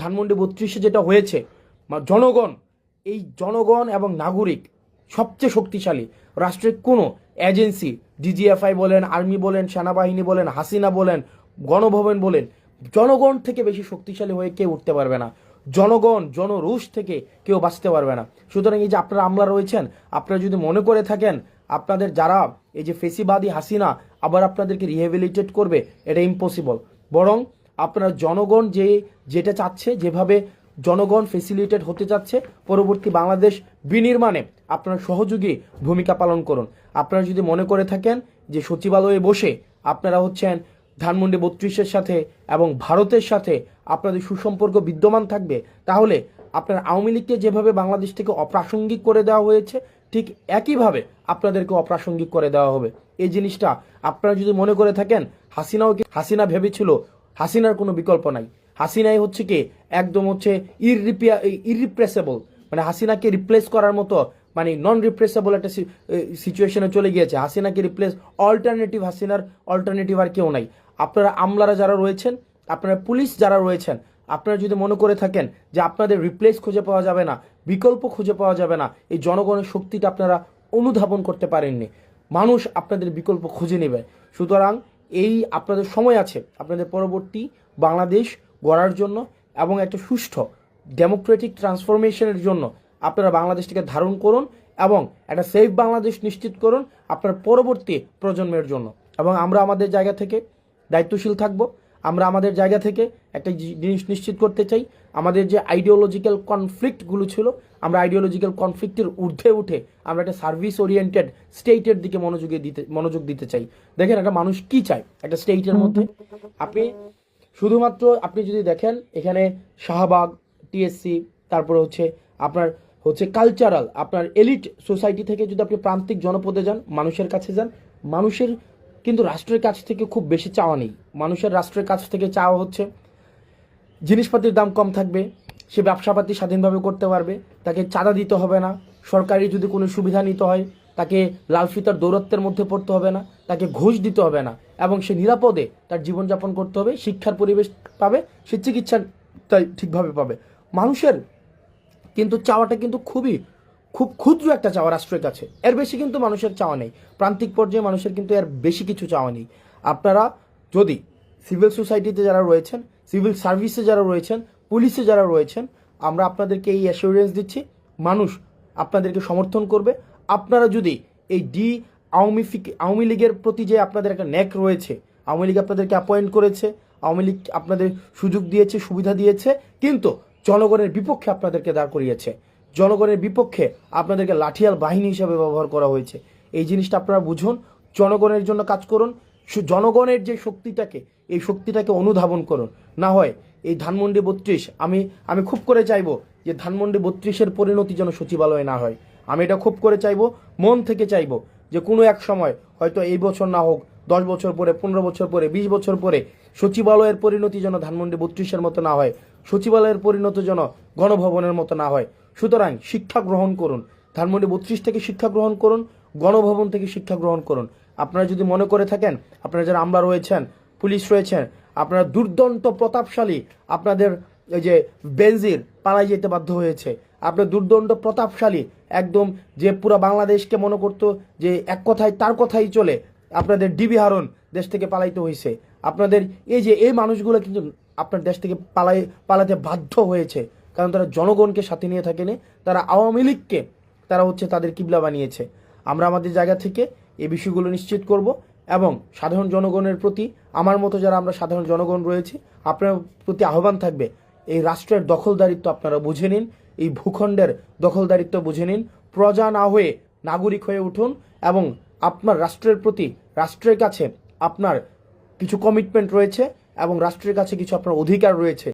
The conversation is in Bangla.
ধানমন্ডি বত্রিশে যেটা হয়েছে জনগণ, এই জনগণ এবং নাগরিক সবচেয়ে শক্তিশালী রাষ্ট্রের কোনো এজেন্সি, ডিজিএফআই বলেন, আর্মি বলেন, সেনাবাহিনী বলেন, হাসিনা বলেন, গণভবন বলেন, জনগণ থেকে বেশি শক্তিশালী হয়ে কেউ উঠতে পারবে না। জনগণ জনরোষ থেকে কেউ বাঁচতে পারবে না। সুতরাং এই যে আপনারা আমলা রয়েছেন, আপনারা যদি মনে করে থাকেন, আপনাদের যারা এই যে ফেসিবাদী হাসিনা আবার আপনাদেরকে রিহেবিলিটেট করবে, এটা ইম্পসিবল বরং আপনার জনগণ যে, যেটা চাচ্ছে, যেভাবে জনগণ ফেসিলিটেট হতে চাচ্ছে, পরবর্তী বাংলাদেশ বিনির্মাণে আপনার সহযোগী ভূমিকা পালন করুন। আপনারা যদি মনে করে থাকেন যে সচিবালয়ে বসে আপনারা হচ্ছেন ধানমন্ডি বত্রিশের সাথে এবং ভারতের সাথে আপনাদের সুসম্পর্ক বিদ্যমান থাকবে, তাহলে আপনার আওয়ামী লীগকে যেভাবে বাংলাদেশ থেকে অপ্রাসঙ্গিক করে দেওয়া হয়েছে, ঠিক একইভাবে আপনাদেরকে অপ্রাসঙ্গিক করে দেওয়া হবে। এই জিনিসটা আপনারা যদি মনে করে থাকেন, হাসিনাও হাসিনা ভেবেছিল হাসিনার কোনো বিকল্প নাই। হাসিনাই হচ্ছে কি? একদম হচ্ছে ইররিপিয়া ইরিপ্রেসেবল মানে হাসিনাকে রিপ্লেস করার মতো মানে নন রিপ্লেসেবল একটা সিচুয়েশনে চলে গিয়েছে। হাসিনাকে রিপ্লেস অল্টারনেটিভ হাসিনার অল্টারনেটিভ আর কেউ নাই। আপনারা আমলারা যারা রয়েছেন, আপনারা পুলিশ যারা রয়েছেন, আপনারা যদি মনে করে থাকেন যে আপনাদের রিপ্লেস খুঁজে পাওয়া যাবে না, বিকল্প খুঁজে পাওয়া যাবে না, এই জনগণের শক্তিটা আপনারা অনুধাবন করতে পারেননি। মানুষ আপনাদের বিকল্প খুঁজে নেবে। সুতরাং এই আপনাদের সময় আছে, আপনাদের পরবর্তী বাংলাদেশ গড়ার জন্য এবং একটা সুষ্ঠ ডেমোক্রেটিক ট্রান্সফরমেশনের জন্য আপনারা বাংলাদেশটিকে ধারণ করুন এবং একটা সেফ বাংলাদেশ নিশ্চিত করুন আপনার পরবর্তী প্রজন্মের জন্য। এবং আমরা আমাদের জায়গা থেকে দায়িত্বশীল থাকব। আমরা আমাদের জায়গা থেকে একটা জিনিস নিশ্চিত করতে চাই। আমাদের যে আইডিওলজিক্যাল কনফ্লিক্টগুলো ছিল আমরা আইডিওলজিক্যাল কনফ্লিক্টের ঊর্ধ্বে উঠে আমরা একটা সার্ভিস ওরিয়েন্টেড স্টেটের দিকে মনোযোগে দিতে মনোযোগ দিতে চাই। দেখেন একটা মানুষ কি চায় একটা স্টেটের মধ্যে? আপনি শুধুমাত্র আপনি যদি দেখেন এখানে শাহবাগ টিএসসি তারপরে হচ্ছে আপনার হচ্ছে কালচারাল আপনার এলিট সোসাইটি থেকে যদি আপনি প্রান্তিক জনপদে যান মানুষের কাছে যান মানুষের কিন্তু রাষ্ট্রের কাছ থেকে খুব বেশি চাওয়া নেই। মানুষের রাষ্ট্রের কাছ থেকে চাওয়া হচ্ছে, জিনিসপাতির দাম কম থাকবে, সে ব্যবসাপাতি স্বাধীনভাবে করতে পারবে, তাকে চাঁদা দিতে হবে না, সরকারি যদি কোনো সুবিধা নিতে হয়, তাকে লাল ফিতার দৌরত্বের মধ্যে পড়তে হবে না, তাকে ঘুষ দিতে হবে না, এবং সে নিরাপদে তার জীবনযাপন করতে হবে, শিক্ষার পরিবেশ পাবে, সে চিকিৎসা তাই ঠিকভাবে পাবে। মানুষের কিন্তু চাওয়াটা কিন্তু খুবই খুব ক্ষুদ্র একটা চাওয়া রাষ্ট্রের কাছে। এর বেশি কিন্তু মানুষের চাওয়া নেই। প্রান্তিক পর্যায়ে মানুষের কিন্তু এর বেশি কিছু চাওয়া নেই। আপনারা যদি সিভিল সোসাইটিতে যারা রয়েছেন, সিভিল সার্ভিসে যারা রয়েছেন, পুলিশে যারা রয়েছেন, আমরা আপনাদেরকে এই অ্যাসিওরেন্স দিচ্ছি, মানুষ আপনাদেরকে সমর্থন করবে। আপনারা যদি এই ডি আওয়ামী ফিক- আওয়ামী লীগের প্রতি যে আপনাদের একটা ন্যাক রয়েছে, আওয়ামী লীগ আপনাদেরকে অ্যাপয়েন্ট করেছে, আওয়ামী লীগ আপনাদের সুযোগ দিয়েছে, সুবিধা দিয়েছে, কিন্তু জনগণের বিপক্ষে আপনাদেরকে দাঁড় করিয়েছে। জনগণের বিপক্ষে আপনাদেরকে লাঠিয়াল বাহিনী হিসাবে ব্যবহার করা হয়েছে। এই জিনিসটা আপনারা বুঝুন, জনগণের জন্য কাজ করুন জনগণের যে শক্তিটাকে, এই শক্তিটাকে অনুধাবন করুন। না হয় এই ধানমন্ডি বত্রিশ, আমি আমি খুব করে চাইব যে ধানমন্ডি বত্রিশের পরিণতি যেন সচিবালয়ে না হয়। আমি এটা খুব করে চাইব, মন থেকে চাইব যে কোনো এক সময় হয়তো এই বছর না হোক, দশ বছর পরে, পনেরো বছর পরে, বিশ বছর পরে সচিবালয়ের পরিণতি যেন ধানমন্ডি বত্রিশের মতো না হয়, সচিবালয়ের পরিণতি যেন গণভবনের মতো না হয়। সুতরাং শিক্ষা গ্রহণ করুন। ধানমন্ডি বত্রিশ থেকে শিক্ষা গ্রহণ করুন, গণভবন থেকে শিক্ষা গ্রহণ করুন। আপনারা যদি মনে করে থাকেন, আপনারা যারা আমলা রয়েছেন, পুলিশ রয়েছেন, আপনারা দুর্দন্ত প্রতাপশালী, আপনাদের এই যে বেনজির পালাই যেতে বাধ্য হয়েছে। আপনার দুর্দণ্ড প্রতাপশালী, একদম যে পুরো বাংলাদেশকে মনে করতো যে এক কথায় তার কথাই চলে, আপনাদের ডিবি হারুন দেশ থেকে পালাইতে হয়েছে আপনাদের এই যে এই মানুষগুলো কিন্তু আপনার দেশ থেকে পালাই, পালাতে বাধ্য হয়েছে। কারণ তারা জনগণকে সাথে নিয়ে থাকেনি, তারা আওয়ামী লীগকে, তারা হচ্ছে তাদের কিবলা বানিয়েছে। আমরা আমাদের জায়গা থেকে এই বিষয়গুলো নিশ্চিত করব এবং সাধারণ জনগণের প্রতি, আমার মতো যারা আমরা সাধারণ জনগণ রয়েছি, আপনার প্রতি আহ্বান থাকবে, এই রাষ্ট্রের দখলদারিত্ব আপনারা বুঝে নিন, এই ভূখণ্ডের দখলদারিত্ব বুঝে নিন, প্রজা না হয়ে নাগরিক হয়ে উঠুন এবং আপনার রাষ্ট্রের প্রতি, রাষ্ট্রের কাছে আপনার কিছু কমিটমেন্ট রয়েছে এবং রাষ্ট্রের কাছে কিছু আপনার অধিকার রয়েছে।